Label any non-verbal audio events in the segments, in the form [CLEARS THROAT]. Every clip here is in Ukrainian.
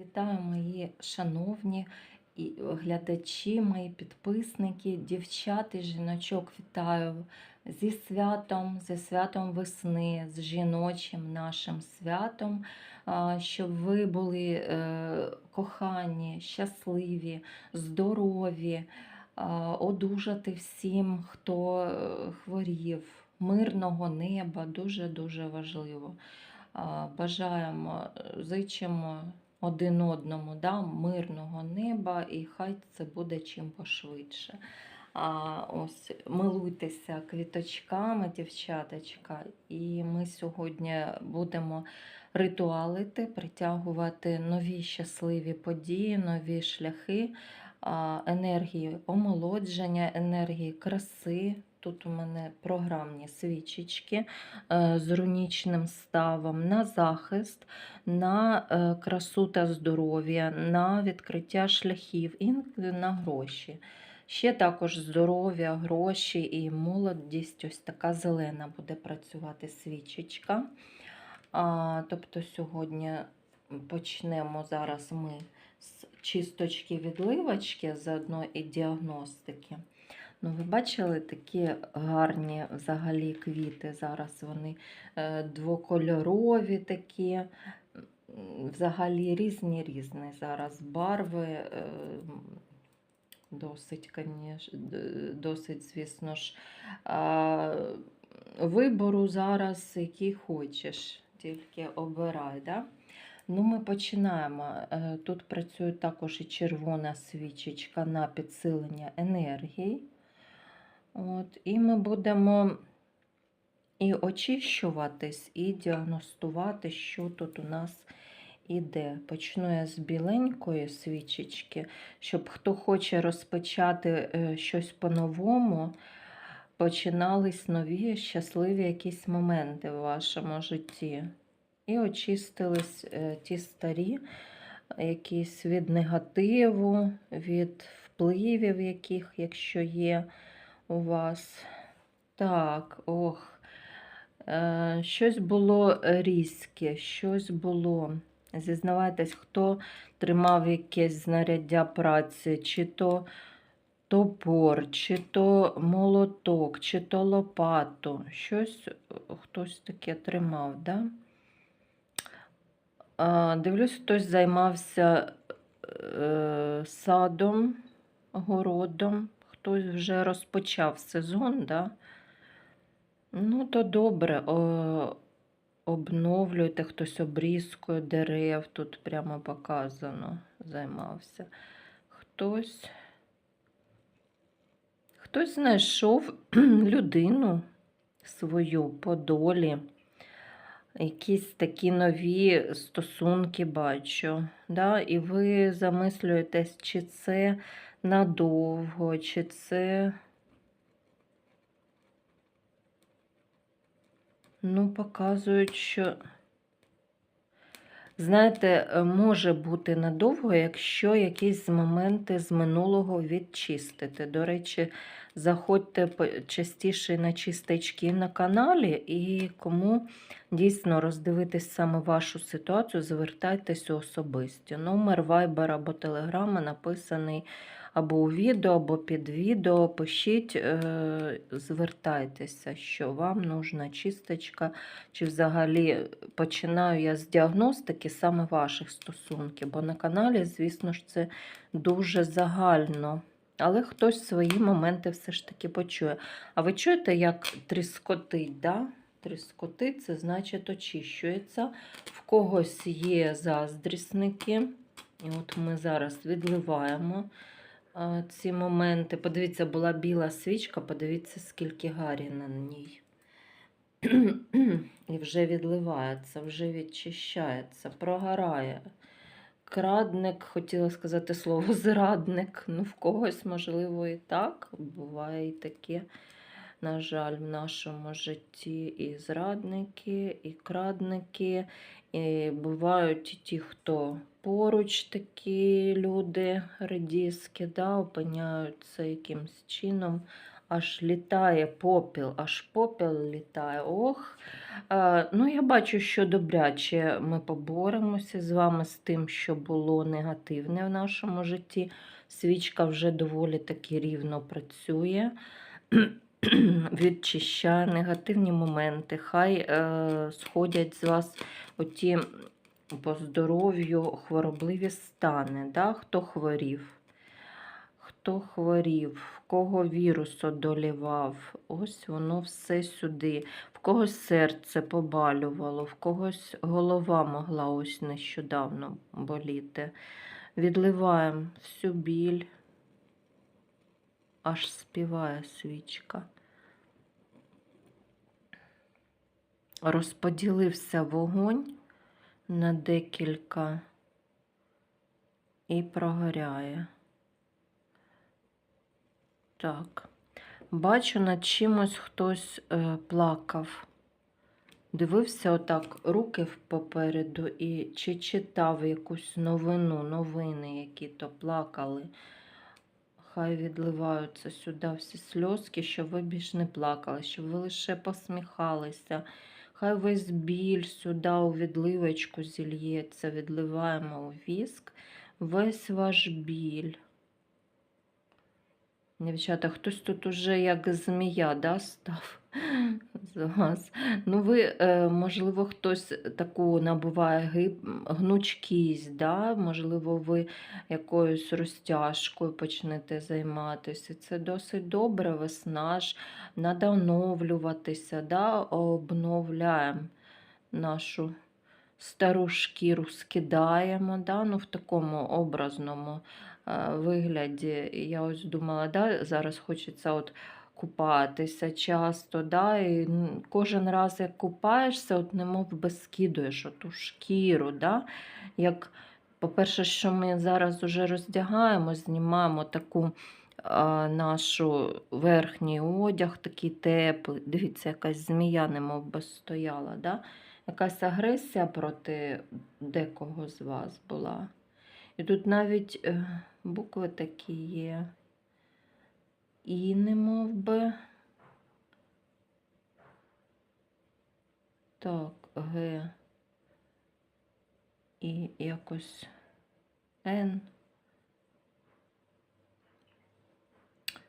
Вітаю мої шановні і глядачі, мої підписники, дівчат і жіночок. Вітаю зі святом, зі святом весни, з жіночим нашим святом, щоб ви були е, кохані, щасливі, здорові, одужати всім, хто е, хворів, мирного неба, дуже-дуже важливо. Бажаємо, е, зичимо один одному да, мирного неба, і хай це буде чим пошвидше. А, ось милуйтеся квіточками, дівчаточка, і ми сьогодні будемо ритуалити, притягувати нові щасливі події, нові шляхи, енергії омолодження, енергії краси. Тут у мене програмні свічечки е, з рунічним ставом на захист, на е, красу та здоров'я, на відкриття шляхів і на гроші. Ще також здоров'я, гроші і молодість. Ось така зелена буде працювати свічечка. А, тобто сьогодні почнемо зараз ми з чисточки відливочки, заодно і діагностики. Ну, ви бачили такі гарні взагалі квіти. Зараз вони е, двокольорові такі, взагалі різні різні зараз барви. е, Досить, досить, звісно ж, вибору зараз, який хочеш, тільки обирай. Да? Ну, ми починаємо. Е, Тут працює також і червона свічечка на підсилення енергії. От, і ми будемо і очищуватись, і діагностувати, що тут у нас іде. Почну я з біленької свічечки, щоб хто хоче розпочати е, щось по-новому, починались нові щасливі якісь моменти в вашому житті. І очистились е, ті старі, якісь від негативу, від впливів, яких, якщо є у вас. Так, ох, е, щось було різке, щось було. Зізнавайтесь, хто тримав якесь знаряддя праці, чи то топор, чи то молоток, чи то лопату. Щось е, хтось таке тримав, да? А, Дивлюсь, хтось займався е, садом, городом, хтось вже розпочав сезон, да? Ну, то добре. О, обновлюйте, хтось обрізкою дерев, тут прямо показано, займався. Хтось, хтось знайшов [CLEARS THROAT] людину свою по долі. Якісь такі нові стосунки бачу. Да? І ви замислюєтесь, чи це надовго, чи це. Ну, показують, що, знаєте, е, може бути надовго, якщо якісь моменти з минулого відчистити. До речі, заходьте частіше на чистечки на каналі, і кому дійсно роздивитись саме вашу ситуацію, звертайтеся особисто. Номер вайбер або телеграма написаний або у відео, або під відео. Пишіть, е, звертайтеся, що вам нужна чисточка, чи взагалі починаю я з діагностики саме ваших стосунків, бо на каналі, звісно ж, це дуже загально. Але хтось свої моменти все ж таки почує. А ви чуєте, як тріскотить? Да? Тріскотить це значить очищується. В когось є заздрісники. І от ми зараз відливаємо ці моменти. Подивіться, була біла свічка, подивіться, скільки гарі на ній. [CLEARS THROAT] І вже відливається, вже відчищається, прогорає. Крадник, хотіла сказати слово зрадник. Ну, в когось, можливо, і так. Буває і таке, на жаль, в нашому житті і зрадники, і крадники. І бувають і ті, хто поруч такі люди, редіски, да, опиняються якимсь чином. Аж літає попіл, аж попіл літає. Ох, Е, Ну, я бачу, що добряче ми поборемося з вами з тим, що було негативне в нашому житті. Свічка вже доволі таки рівно працює, [CLEARS THROAT] відчищає негативні моменти. Хай е, сходять з вас оті по здоров'ю хворобливі стани, да? хто хворів. Хто хворів, в кого вірус одолівав, ось воно все сюди. В когось серце побалювало, в когось голова могла ось нещодавно боліти. Відливаємо всю біль, аж співає свічка. Розподілився вогонь на декілька і прогоряє. Так. Бачу, над чимось хтось е, плакав. Дивився отак руки попереду і чи читав якусь новину, новини, які то плакали. Хай відливаються сюди всі сльозки, щоб ви більш не плакали, щоб ви лише посміхалися. Хай весь біль сюди у відливочку зільється, відливаємо у віск. Весь ваш біль. Дівчата, хтось тут уже як змія да, став з вас. Ну, ви, е, можливо, хтось таку набуває гнучкість, да? можливо, ви якоюсь розтяжкою почнете займатися. Це досить добре, весна ж, треба оновлюватися, да? обновляємо нашу стару шкіру, скидаємо да? ну, в такому образному вигляді. Я ось думала, да, зараз хочеться от купатися часто, да, і кожен раз, як купаєшся, от немов би скидуєш оту шкіру. Да, як, по-перше, що ми зараз уже роздягаємо, знімаємо таку а, нашу верхній одяг, такий теплий. Дивіться, якась змія немов би стояла. Да? Якась агресія проти декого з вас була. І тут навіть е, букви такі є. І не мов би. Так, Г. І якось Н.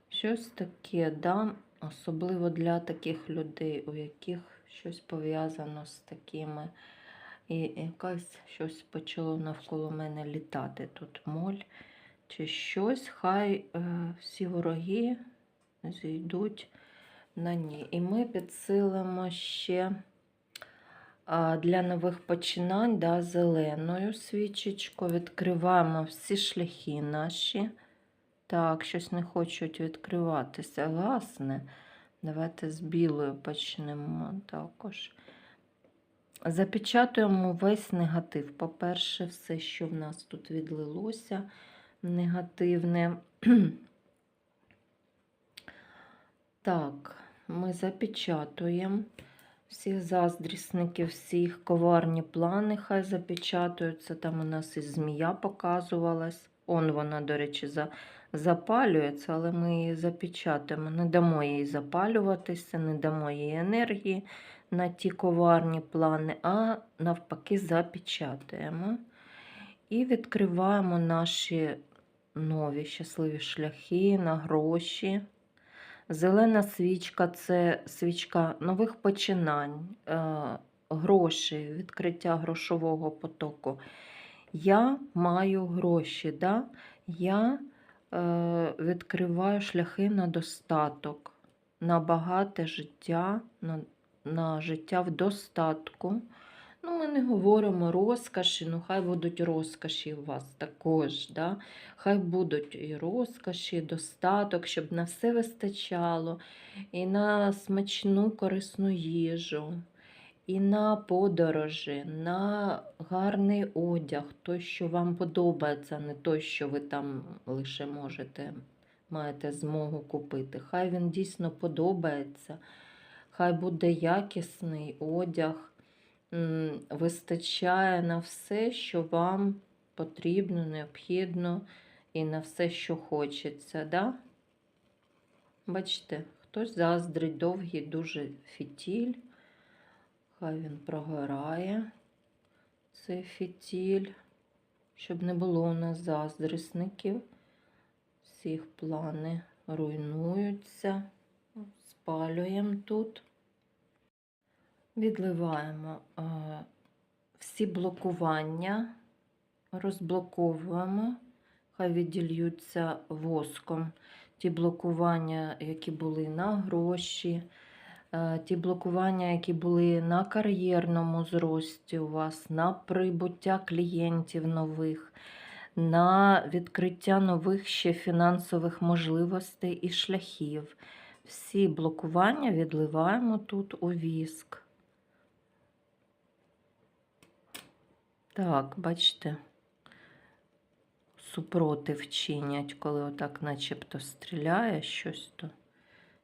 Щось таке, да? особливо для таких людей, у яких щось пов'язано з такими. І якась щось почало навколо мене літати. Тут моль чи щось, хай е, всі вороги зійдуть на ній. І ми підсилимо ще а, для нових починань да, зеленою свічечкою. Відкриваємо всі шляхи наші. Так, щось не хочуть відкриватися. Власне, давайте з білою почнемо також. Запечатуємо весь негатив. По-перше, все, що в нас тут відлилося, негативне. [CLEARS THROAT] Так, ми запечатуємо всіх заздрісників, всіх коварні плани, хай запечатуються. Там у нас і змія показувалась. Он вона, до речі, за, запалюється, але ми її запечатаємо. Не дамо їй запалюватися, не дамо їй енергії на ті коварні плани, а навпаки, запечатаємо. І відкриваємо наші нові щасливі шляхи на гроші. Зелена свічка це свічка нових починань, е, грошей, відкриття грошового потоку. Я маю гроші, да? я е, відкриваю шляхи на достаток, на багате життя, на, на життя в достатку. Ну, ми не говоримо розкоші, ну хай будуть розкоші у вас також. Да? Хай будуть і розкоші, і достаток, щоб на все вистачало, і на смачну корисну їжу, і на подорожі, на гарний одяг, той, що вам подобається, не той, що ви там лише можете, маєте змогу купити. Хай він дійсно подобається, хай буде якісний одяг вистачає на все, що вам потрібно, необхідно, і на все, що хочеться. Да? Бачите, хтось заздрить довгий дуже фітіль. Хай він прогорає, цей фітіль, щоб не було у нас заздрісників. Всіх плани руйнуються. Спалюємо тут. Відливаємо е, всі блокування, розблоковуємо, хай віддільються воском. Ті блокування, які були на гроші, е, ті блокування, які були на кар'єрному зрості у вас, на прибуття клієнтів нових, на відкриття нових ще фінансових можливостей і шляхів. Всі блокування відливаємо тут у віск. Так, бачите, супротив чинять, коли отак начебто стріляє щось, то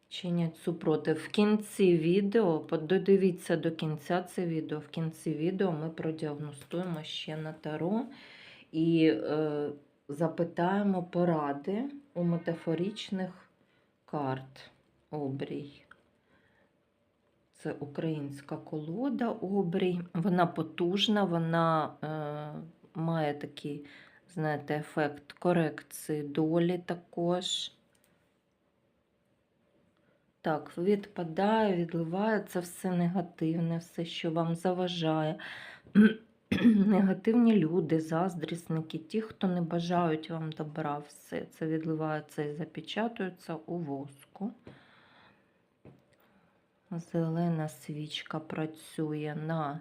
чинять супротив. В кінці відео, додивіться до кінця це відео. В кінці відео ми продіагностуємо ще на таро і е, запитаємо поради у метафоричних карт обрій. Це українська колода обрій. Вона потужна, вона е, має такий, знаєте, ефект корекції долі також. Так, відпадає, відливає це все негативне, все, що вам заважає. [CLEARS THROAT] Негативні люди, заздрісники, ті, хто не бажають вам добра, все це відливається і запечатується у воску. Зелена свічка працює на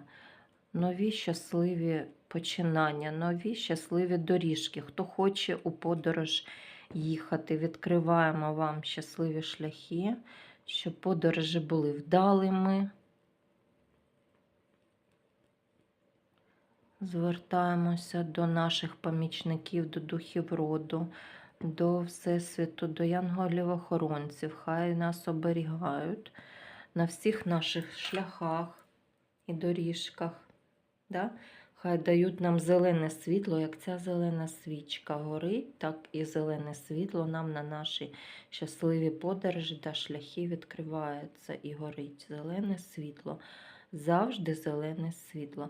нові щасливі починання, нові щасливі доріжки. Хто хоче у подорож їхати, відкриваємо вам щасливі шляхи, щоб подорожі були вдалими. Звертаємося до наших помічників, до духів роду, до Всесвіту, до янголів-охоронців. Хай нас оберігають на всіх наших шляхах і доріжках. Да? Хай дають нам зелене світло, як ця зелена свічка горить, так і зелене світло нам на наші щасливі подорожі та шляхи відкривається і горить. Зелене світло. Завжди зелене світло.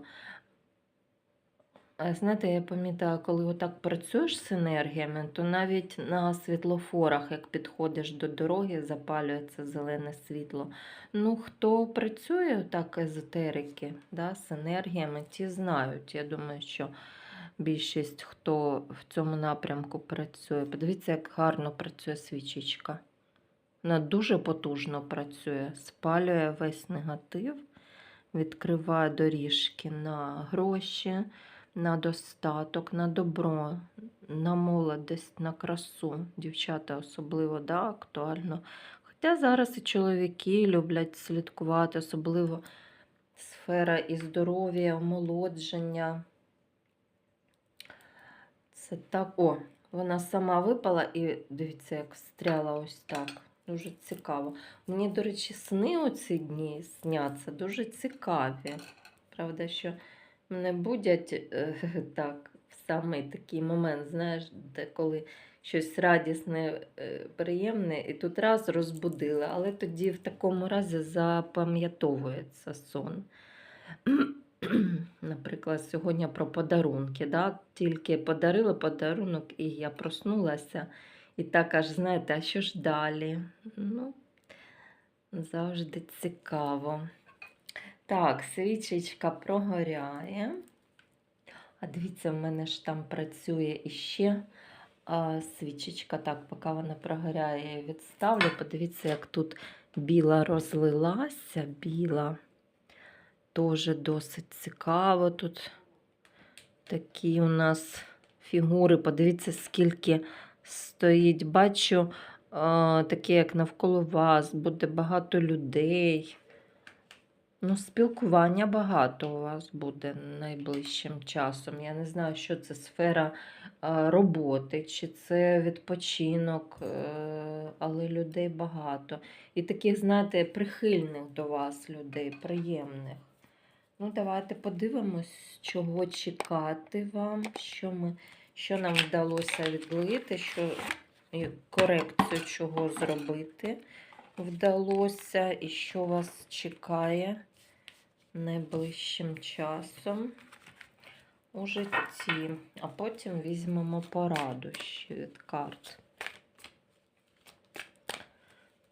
Знаєте, я пам'ятаю, коли отак працюєш з енергіями, то навіть на світлофорах, як підходиш до дороги, запалюється зелене світло. Ну, хто працює так езотерики да, з енергіями, ті знають. Я думаю, що більшість, хто в цьому напрямку працює, подивіться, як гарно працює свічечка. Вона дуже потужно працює, спалює весь негатив, відкриває доріжки на гроші на достаток, на добро, на молодість, на красу. Дівчата особливо да, актуально. Хоча зараз і чоловіки люблять слідкувати, особливо сфера і здоров'я, омолодження. Це так. О, вона сама випала і дивіться, як встряла ось так. Дуже цікаво. Мені, до речі, сни оці дні сняться дуже цікаві. Правда, що мене будять е, [LAUGHS] так в самий такий момент, знаєш, де коли щось радісне, е, приємне, і тут раз розбудили, але тоді в такому разі запам'ятовується сон. [CLEARS THROAT] Наприклад, сьогодні про подарунки. Да? Тільки подарила подарунок, і я проснулася. І так аж, знаєте, а що ж далі? Ну, завжди цікаво. Так, свічечка прогоряє. А дивіться, в мене ж там працює іще а, свічечка. Так, поки вона прогоряє, я відставлю. Подивіться, як тут біла розлилася, біла. Теж досить цікаво. Тут такі у нас фігури. Подивіться, скільки стоїть. Бачу, а, таке, як навколо вас, буде багато людей. Ну, спілкування багато у вас буде найближчим часом. Я не знаю, що це сфера роботи, чи це відпочинок, е, але людей багато. І таких, знаєте, прихильних до вас людей, приємних. Ну, давайте подивимось, чого чекати вам, що, ми, що нам вдалося відлити, що корекцію чого зробити вдалося, і що вас чекає найближчим часом у житті, а потім візьмемо пораду ще від карт.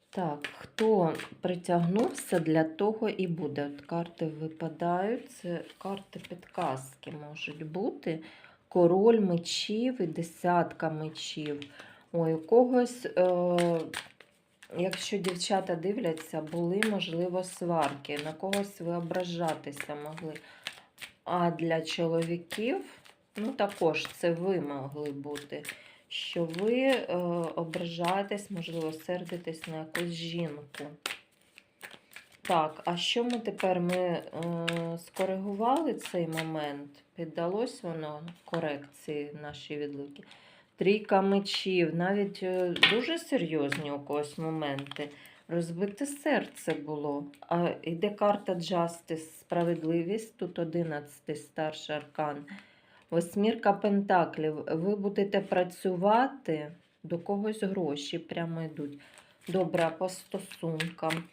Так, хто притягнувся, для того і буде. От карти випадають. Це карти підказки можуть бути. Король мечів і десятка мечів. Ой, у когось, е, якщо дівчата дивляться, були, можливо, сварки. На когось ви ображатися могли. А для чоловіків, ну також це ви могли бути що ви е, ображаєтесь, можливо, сердитесь на якусь жінку. Так, а що ми тепер ми е, скоригували цей момент? Піддалось воно корекції нашій відлуки? Трійка мечів, навіть е, дуже серйозні у когось моменти. Розбите серце було. А йде карта Justice, справедливість, тут 11 старший аркан. Восьмірка пентаклів. Ви будете працювати, до когось гроші прямо йдуть. Добре, по стосункам.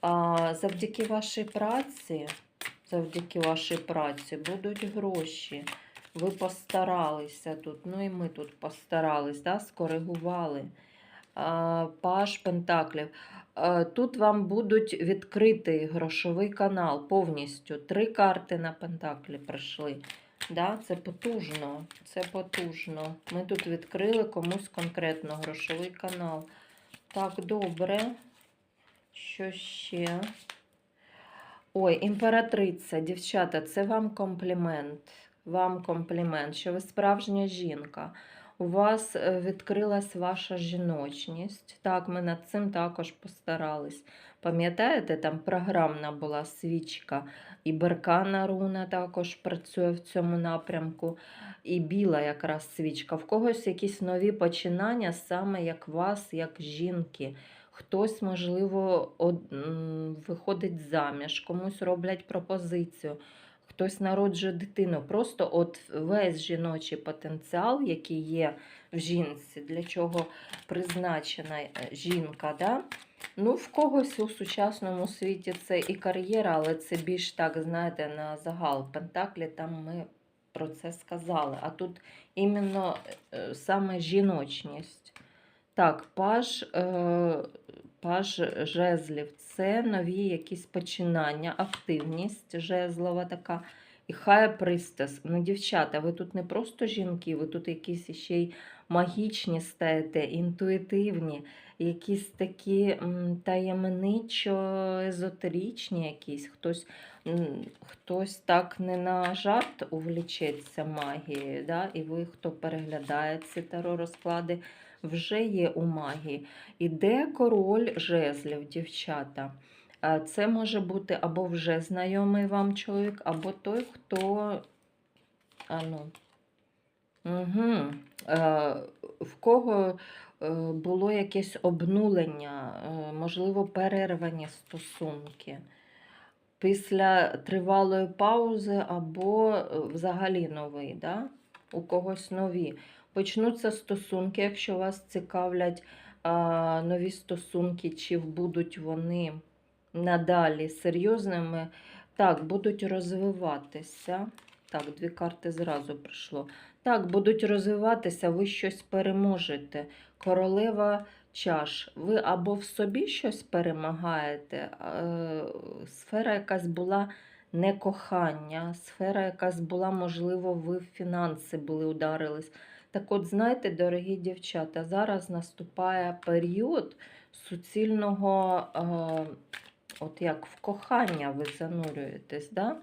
А, завдяки вашій праці, завдяки вашій праці будуть гроші. Ви постаралися тут. Ну і ми тут постарались, да? скоригували. Паш Пентаклів. Тут вам будуть відкритий грошовий канал повністю. Три карти на Пентаклі прийшли. Да, це потужно, це потужно. Ми тут відкрили комусь конкретно грошовий канал. Так, добре. Що ще? Ой, імператриця, дівчата, це вам комплімент. Вам комплімент, що ви справжня жінка. У вас е, відкрилась ваша жіночність. Так, ми над цим також постарались. Пам'ятаєте, там програмна була свічка, і беркана руна також працює в цьому напрямку, і біла якраз свічка. В когось якісь нові починання, саме як вас, як жінки. Хтось, можливо, од- виходить заміж, комусь роблять пропозицію, хтось народжує дитину. Просто от весь жіночий потенціал, який є в жінці, для чого призначена е, жінка. Да? Ну, в когось у сучасному світі це і кар'єра, але це більш так, знаєте, на загал. Пентаклі там ми про це сказали. А тут іменно е, саме жіночність. Так, паж, е, паж жезлів це нові якісь починання, активність жезлова така. І хай пристас. Ну, дівчата, ви тут не просто жінки, ви тут якісь ще й магічні стаєте, інтуїтивні, якісь такі таємничо-езотеричні якісь. Хтось, хтось так не на жарт увлічеться магією, да? і ви, хто переглядає ці таро розклади, вже є у магії. Іде король жезлів, дівчата. Це може бути або вже знайомий вам чоловік, або той, хто. А ну. Угу. Е, в кого е, було якесь обнулення, е, можливо, перервані стосунки. Після тривалої паузи або е, взагалі новий, да? У когось нові. Почнуться стосунки, якщо вас цікавлять а, нові стосунки, чи будуть вони надалі серйозними, так, будуть розвиватися. Так, дві карти зразу прийшло. Так, будуть розвиватися, ви щось переможете. Королева чаш. Ви або в собі щось перемагаєте. Сфера якась була не кохання, сфера якась була, можливо, ви в фінанси були ударились. Так от, знаєте, дорогі дівчата, зараз наступає період суцільного, е, от як в кохання ви занурюєтесь. Да?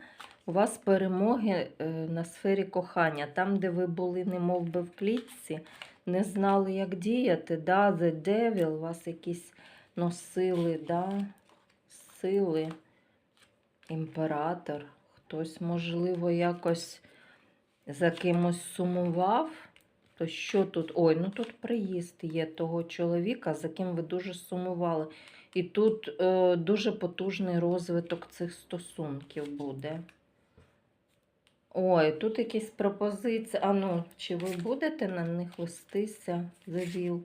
У вас перемоги е, на сфері кохання, там, де ви були, не мов би, в клітці, не знали, як діяти. Да? The Devil, вас якісь носили, да? сили, імператор. Хтось, можливо, якось за кимось сумував. То що тут? Ой, ну тут приїзд є того чоловіка, за ким ви дуже сумували. І тут е, дуже потужний розвиток цих стосунків буде. Ой, тут якісь пропозиції. А ну, чи ви будете на них вестися, завіл?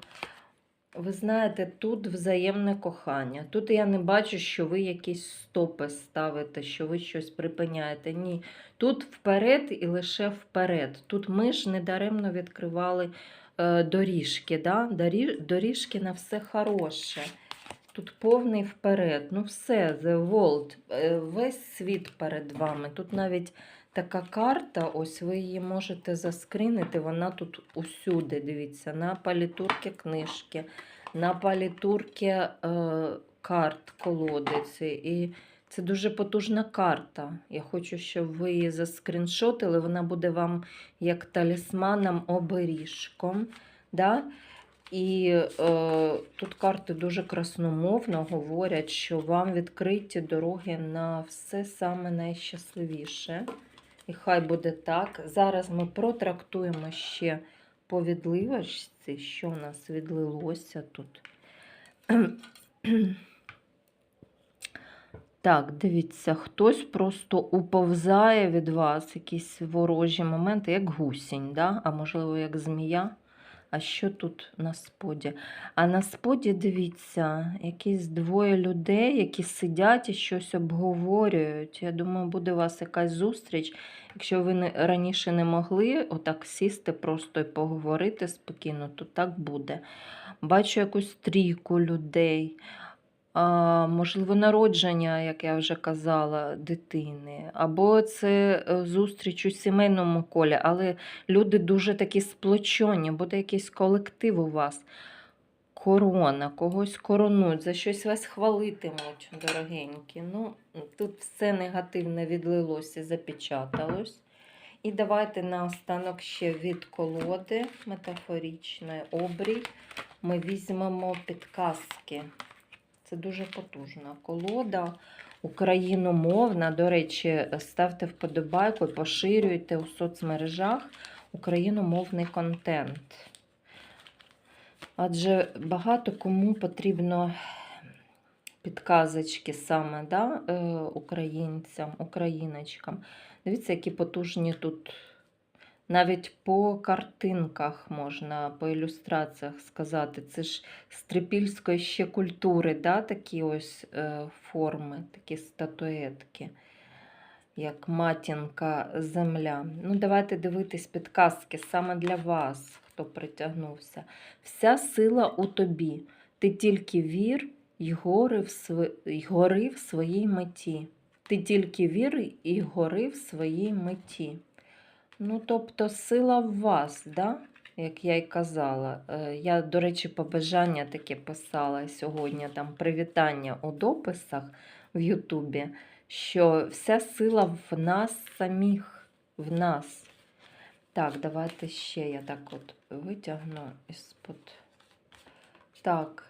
Ви знаєте, тут взаємне кохання. Тут я не бачу, що ви якісь стопи ставите, що ви щось припиняєте. Ні. Тут вперед і лише вперед. Тут ми ж недаремно відкривали е, доріжки. Да? Дорі... Доріжки на все хороше. Тут повний вперед. Ну все, the world, е, весь світ перед вами. Тут навіть така карта, ось ви її можете заскрінити, вона тут усюди, дивіться, на палітурки книжки, на палітурки е, карт колодиці. І це дуже потужна карта. Я хочу, щоб ви її заскріншотили, вона буде вам як талісманом оберіжком. Да? І е, тут карти дуже красномовно говорять, що вам відкриті дороги на все саме найщасливіше. І хай буде так. Зараз ми протрактуємо ще по відливочці, що в нас відлилося тут. [CLEARS THROAT] Так, дивіться, хтось просто уповзає від вас, якісь ворожі моменти, як гусінь, да? а можливо, як змія. А що тут на споді? А на споді, дивіться, якісь двоє людей, які сидять і щось обговорюють. Я думаю, буде у вас якась зустріч. Якщо ви раніше не могли отак сісти просто і поговорити спокійно, то так буде. Бачу якусь трійку людей. Можливо, народження, як я вже казала, дитини, або це е, зустріч у сімейному колі, але люди дуже такі сплочені, буде якийсь колектив у вас. Корона, когось коронують, за щось вас хвалитимуть, дорогенькі. Ну, тут все негативне відлилося, запечаталось. І давайте наостанок ще від колоди метафорічної обрій ми візьмемо підказки. Це дуже потужна колода, україномовна. До речі, ставте вподобайку і поширюйте у соцмережах україномовний контент. Адже багато кому потрібно підказочки саме да, е, українцям, україночкам. Дивіться, які потужні тут. Навіть по картинках можна, по ілюстраціях сказати. Це ж з трипільської ще культури, да, такі ось е, форми, такі статуетки, як матінка земля. Ну, давайте дивитись підказки саме для вас, хто притягнувся. Вся сила у тобі. Ти тільки вір й гори в, св... й гори в своїй меті. Ти тільки вір і гори в своїй меті. Ну, тобто, сила в вас, да? як я й казала. Е, Я, до речі, побажання таке писала сьогодні, там привітання у дописах в Ютубі, що вся сила в нас самих, в нас. Так, давайте ще я так от витягну із-под. Так.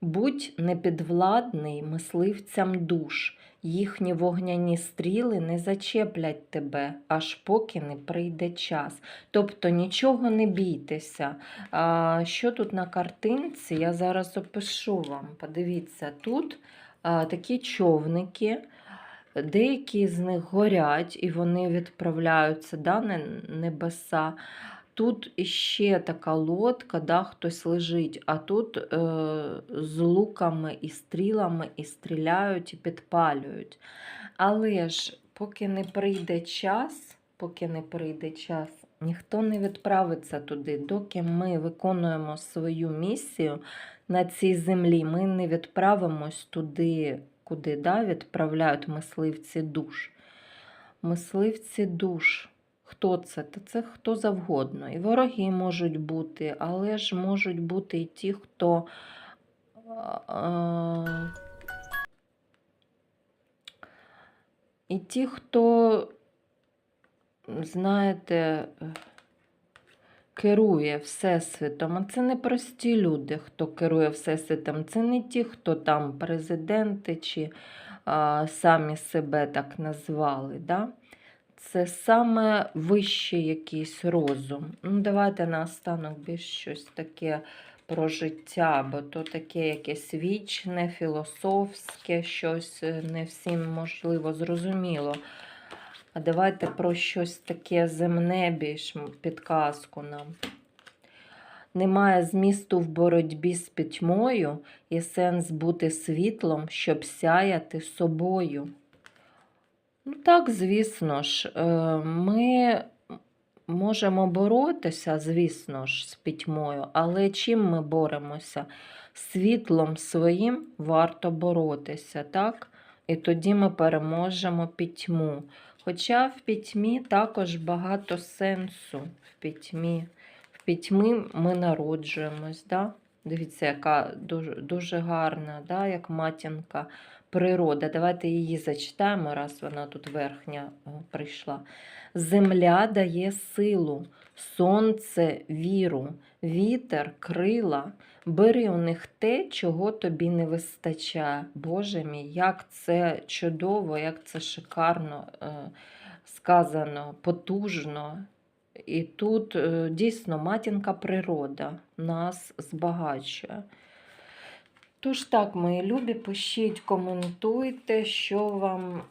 Будь непідвладний мисливцям душ, їхні вогняні стріли не зачеплять тебе, аж поки не прийде час. Тобто нічого не бійтеся. А, Що тут на картинці? Я зараз опишу вам. Подивіться, тут а, такі човники. Деякі з них горять і вони відправляються да, на небеса. Тут іще така лодка, да, хтось лежить, а тут е, з луками і стрілами і стріляють, і підпалюють. Але ж, поки не прийде час, поки не прийде час, ніхто не відправиться туди. Доки ми виконуємо свою місію на цій землі, ми не відправимось туди, куди да, відправляють мисливці душ. Мисливці душ. Хто це? Та це хто завгодно. І вороги можуть бути, але ж можуть бути і ті, хто. І ті, хто, знаєте, керує Всесвітом. А це не прості люди, хто керує Всесвітом. Це не ті, хто там президенти чи а, самі себе так назвали. Да? Це саме вищий якийсь розум. Ну, Давайте наостанок більш щось таке про життя, бо то таке якесь вічне, філософське, щось е, не всім можливо зрозуміло. А давайте про щось таке земне більш підказку нам. Немає змісту в боротьбі з пітьмою і сенс бути світлом, щоб сяяти собою. Ну так, звісно ж, е, ми можемо боротися, звісно ж, з пітьмою, але чим ми боремося? Світлом своїм варто боротися, так? І тоді ми переможемо пітьму. Хоча в пітьмі також багато сенсу в пітьмі. В пітьмі ми народжуємось. Да? Дивіться, яка дуже, дуже гарна, да? як матінка природа. Давайте її зачитаємо, раз вона тут верхня прийшла. Земля дає силу, сонце віру, вітер крила. Бери у них те, чого тобі не вистачає. Боже мій, як це чудово, як це шикарно е, сказано, потужно. І тут е, дійсно матінка природа нас збагачує. Тож так, мої любі, пишіть, коментуйте, що вам,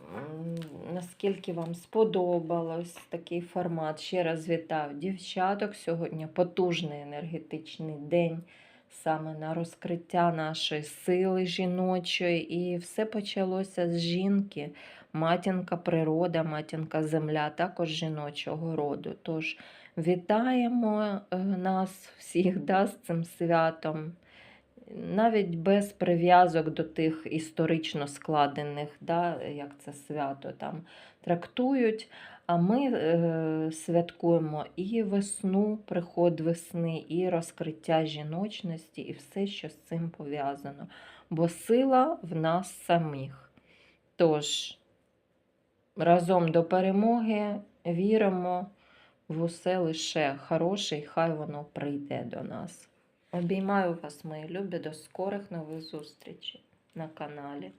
наскільки вам сподобалось такий формат. Ще раз вітаю дівчаток. Сьогодні потужний енергетичний день саме на розкриття нашої сили жіночої. І все почалося з жінки. Матінка природа, матінка земля, також жіночого роду. Тож вітаємо е, нас всіх да, з цим святом навіть без прив'язок до тих історично складених, да, як це свято там трактують. А ми е, святкуємо і весну, приход весни, і розкриття жіночності, і все, що з цим пов'язано. Бо сила в нас самих. Тож, разом до перемоги віримо в усе лише хороше, і хай воно прийде до нас. Обіймаю вас, мої любі, до скорих нових зустрічей на каналі.